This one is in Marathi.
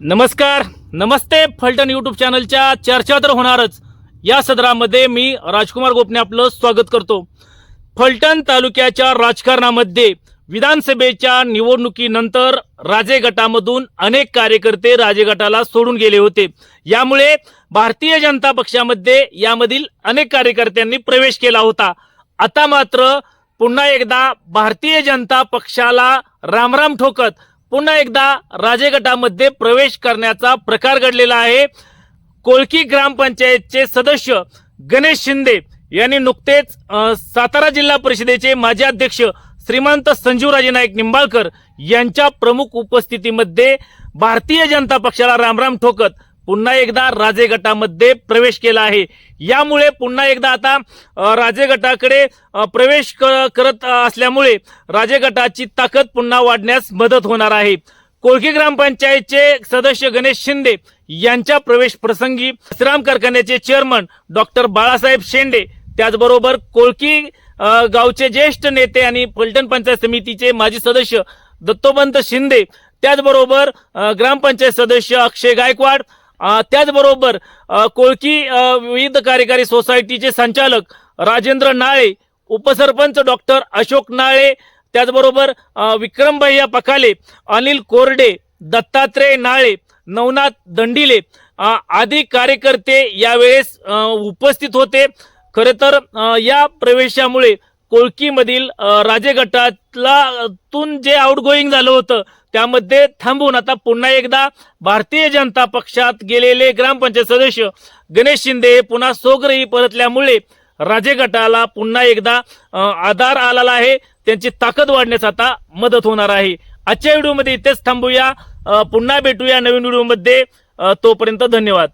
नमस्कार नमस्ते फलटण यूट्यूब चॅनलच्या चर्चा तर होणारच. या सदरामध्ये मी राजकुमार गोपने आपलं स्वागत करतो. फलटण तालुक्याच्या राजकारणामध्ये विधानसभेच्या निवडणुकीनंतर राजे गटामधून अनेक कार्यकर्ते राजे गटाला सोडून गेले होते. यामुळे भारतीय जनता पक्षामध्ये यामधील अनेक कार्यकर्त्यांनी प्रवेश केला होता. आता मात्र पुन्हा एकदा भारतीय जनता पक्षाला रामराम ठोकत पुन्हा एकदा राजे गटामध्ये प्रवेश करण्याचा प्रकार घडलेला आहे. कोळकी ग्रामपंचायतचे सदस्य गणेश शिंदे यांनी नुकतेच सातारा जिल्हा परिषदेचे माजी अध्यक्ष श्रीमंत संजीवराजे नाईक निंबाळकर यांच्या प्रमुख उपस्थितीमध्ये भारतीय जनता पक्षाला रामराम ठोकत पुन्हा एकदा राजे गटामध्ये प्रवेश केला आहे. यामुळे पुन्हा एकदा आता राजे गटाकडे प्रवेश क- करत असल्यामुळे राजे गटाची ताकद पुन्हा वाढण्यास मदत होणार आहे. कोळकी ग्रामपंचायतचे सदस्य गणेश शिंदे यांच्या प्रवेश प्रसंगी श्राम कारखान्याचे चेअरमन डॉक्टर बाळासाहेब शेंडे त्याचबरोबर कोळकी गावचे ज्येष्ठ नेते आणि पलटण पंचायत समितीचे माजी सदस्य दत्तोपंत शिंदे त्याचबरोबर ग्रामपंचायत सदस्य अक्षय गायकवाड त्याचबरोबर कोळकी विविध कार्यकारी सोसायटीचे संचालक राजेंद्र नाळे उपसरपंच डॉक्टर अशोक नाळे त्याचबरोबर विक्रमभैया पखाले अनिल कोरडे दत्तात्रय नाळे नवनाथ दंडिले आदी कार्यकर्ते यावेळेस उपस्थित होते. खरं तर या प्रवेशामुळे कोळकीमधील राजे गटातला तून जे आउटगोईंग झालं होतं त्यामध्ये थांबून आता पुन्हा एकदा भारतीय जनता पक्षात गेलेले ग्रामपंचायत सदस्य गणेश शिंदे हे पुन्हा सोगरही परतल्यामुळे राजे गटाला पुन्हा एकदा आधार आलेला आहे. त्यांची ताकद वाढण्यास आता मदत होणार आहे. आजच्या व्हिडिओमध्ये इथेच थांबूया. पुन्हा भेटूया नवीन व्हिडिओमध्ये. तोपर्यंत धन्यवाद.